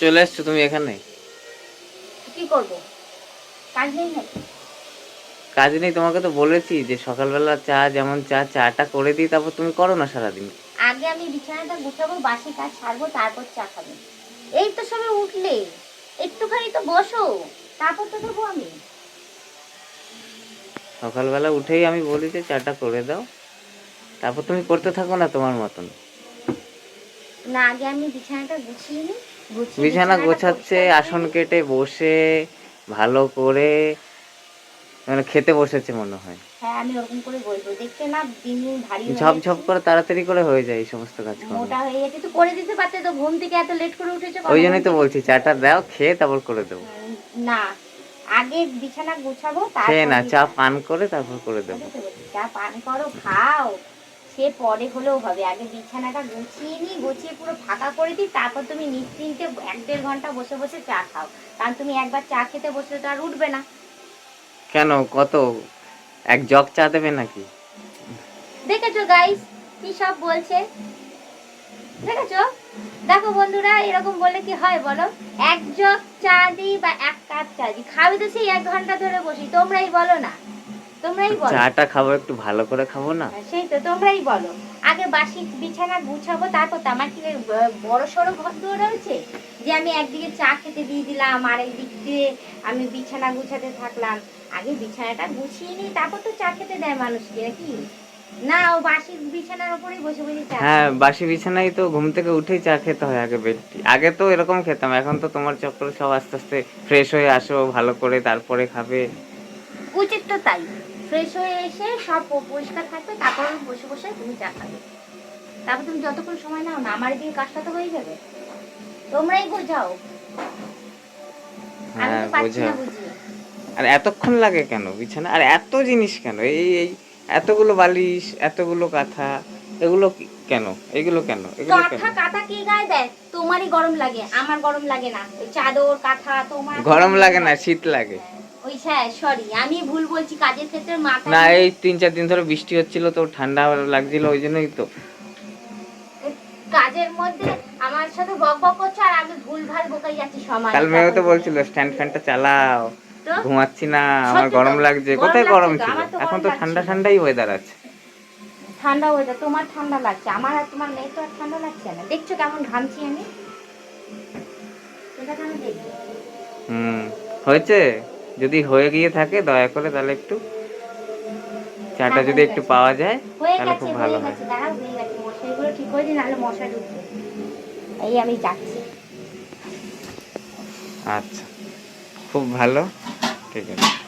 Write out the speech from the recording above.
চলে এসছো তুমি এখানে? কি করব? কাজ নেই নাকি? কাজ নেই তোমাকে তো বলেছি যে সকালবেলা চা যেমন চা চাটা করে দিই তারপর তুমি করো না সারাদিন। আগে আমি বিছানাটা গুছাবো বাসি কাজ ছাড়বো তারপর চা খাব। এই তো সবে উঠলে একটুখানি তো বসো তারপর তো দেবো আমি। সকালবেলা উঠেই আমি বলি যে চাটা করে দাও তারপর তুমি করতে থাকো না তোমার মতন। না আগে আমি বিছানাটা গুছিয়ে নিই বিছানা গোছাচ্ছে আসন কেটে বসে ভালো করে মানে খেতে বসেছে মনে হয়। হ্যাঁ আমি ওরকম করে বলব দেখতে না দিন ভারী হয়ে ঝপ ঝপ করে তাড়াতাড়ি করে হয়ে যায় এই সমস্ত কাজকর্ম। মোটা হয়ে গেছে তো করে দিতে পারতে তো ঘুম থেকে এত লেট করে উঠেছো? ওই জন্যই তো বলছি চাটা দাও খেয়ে তারপর করে দেবো। না আগে বিছানা গুছাবো খেয়ে তারপর না চা পান করে তারপর করে দেবো। চা পান করো খাও। সে পরে হলেও হবে। আগে বিছানাটা গুছিয়ে নিই গুছিয়ে পুরো ফাঁকা করে দিই তারপর তুমি নিশ্চিন্তে এক দেড় ঘণ্টা বসে বসে চা খাও। কারণ তুমি একবার চা খেতে বসে তো আর উঠবে না। কেন? কত? এক জগ চা দেবে নাকি? দেখেছ গাইস কি সব বলছে? দেখেছ? দেখো বন্ধুরা এরকম বলে কি হয় বলো? এক জগ চা দিই বা এক কাপ চা দিই খাবে তো সেই এক ঘণ্টা ধরে বসি তোমরাই বলো না। তোমরাই বলো। চাটা খাব একটু ভালো করে খাব না? হ্যাঁ, সেই তো তোমরাই বলো। আগে বাসি বিছানা গুছাবো তারপর তো আমার কি বড় সড়ো ঘর দুয়ার রয়েছে? যে আমি একদিকে চা খেতে দিয়ে দিলাম আর একদিক দিয়ে আমি বিছানা গুছাতে থাকলাম। আগে বিছানাটা গুছিয়ে নিই তারপর তো চা খেতে দেয় মানুষকে নাকি? না ও বাসি বিছানার উপরেই বসে বসে চা হ্যাঁ বাসি বিছানায় তো ঘুম থেকে উঠেই চা খেতে হয় আগে বেডটি আগে তো এরকম খেতাম এখন তো তোমার চক্করে সব আস্তে আস্তে ফ্রেশ হয়ে আসো ভালো করে তারপরে খাবে। উচিত তো তাই। ফ্রেশ হয়ে এসে সব পরিষ্কার থাকবে তারপর বসে বসে তুমি চা খাবে। তারপর তুমি যতক্ষণ সময় নাও না আমার দিয়ে কাজটা তো হয়ে যাবে। তোমরাই বোঝাও। আমি হ্যাঁ তো পারছি না বুঝিয়ে। আর এতক্ষণ লাগে কেন বিছানা? আর এত জিনিস কেন? এই এই এতগুলো বালিশ এতগুলো কাঁথা এগুলো কেন? এগুলো কেন? এগুলো কেন? কাঁথা কাঁথা কে গায়ে দেয়? তোমারই গরম লাগে আমার গরম লাগে না। চাদর কাঁথা তোমার গরম লাগে না শীত লাগে। হ্যাঁ সরি আমি ভুল বলছি কাজের ক্ষেত্রে মাথা না এই তিন চার দিন ধরে বৃষ্টি হচ্ছিল তো ঠান্ডা লাগছিল ওই জন্যই তো। কাজের মধ্যে আমার সাথে বক বক করছ আর আমি ভুল ভালো বোকাই যাচ্ছি সমাজ কাল মেয়েও তো বলছিল স্ট্যান্ড ফ্যানটা চালাও ঘুমাচ্ছি না আমার গরম লাগছে। কোথায় গরম ছিল? এখন তো ঠান্ডা ঠান্ডাই ওয়েদার আছে। ঠান্ডা ওয়েদার তোমার ঠান্ডা লাগছে আমার আর তোমার মেয়ে তো আর ঠান্ডা লাগছে না। দেখছ কেমন ঘামছি আমি? হুম হয়েছে? যদি হয়ে গিয়ে থাকে দয়া করে তাহলে একটু চাটা যদি একটু পাওয়া যায় তাহলে খুব ভালো হয়। ঠিক করে দিন নাহলে ঢুকবে এই আমি যাচ্ছি। আচ্ছা খুব ভালো। ঠিক আছে।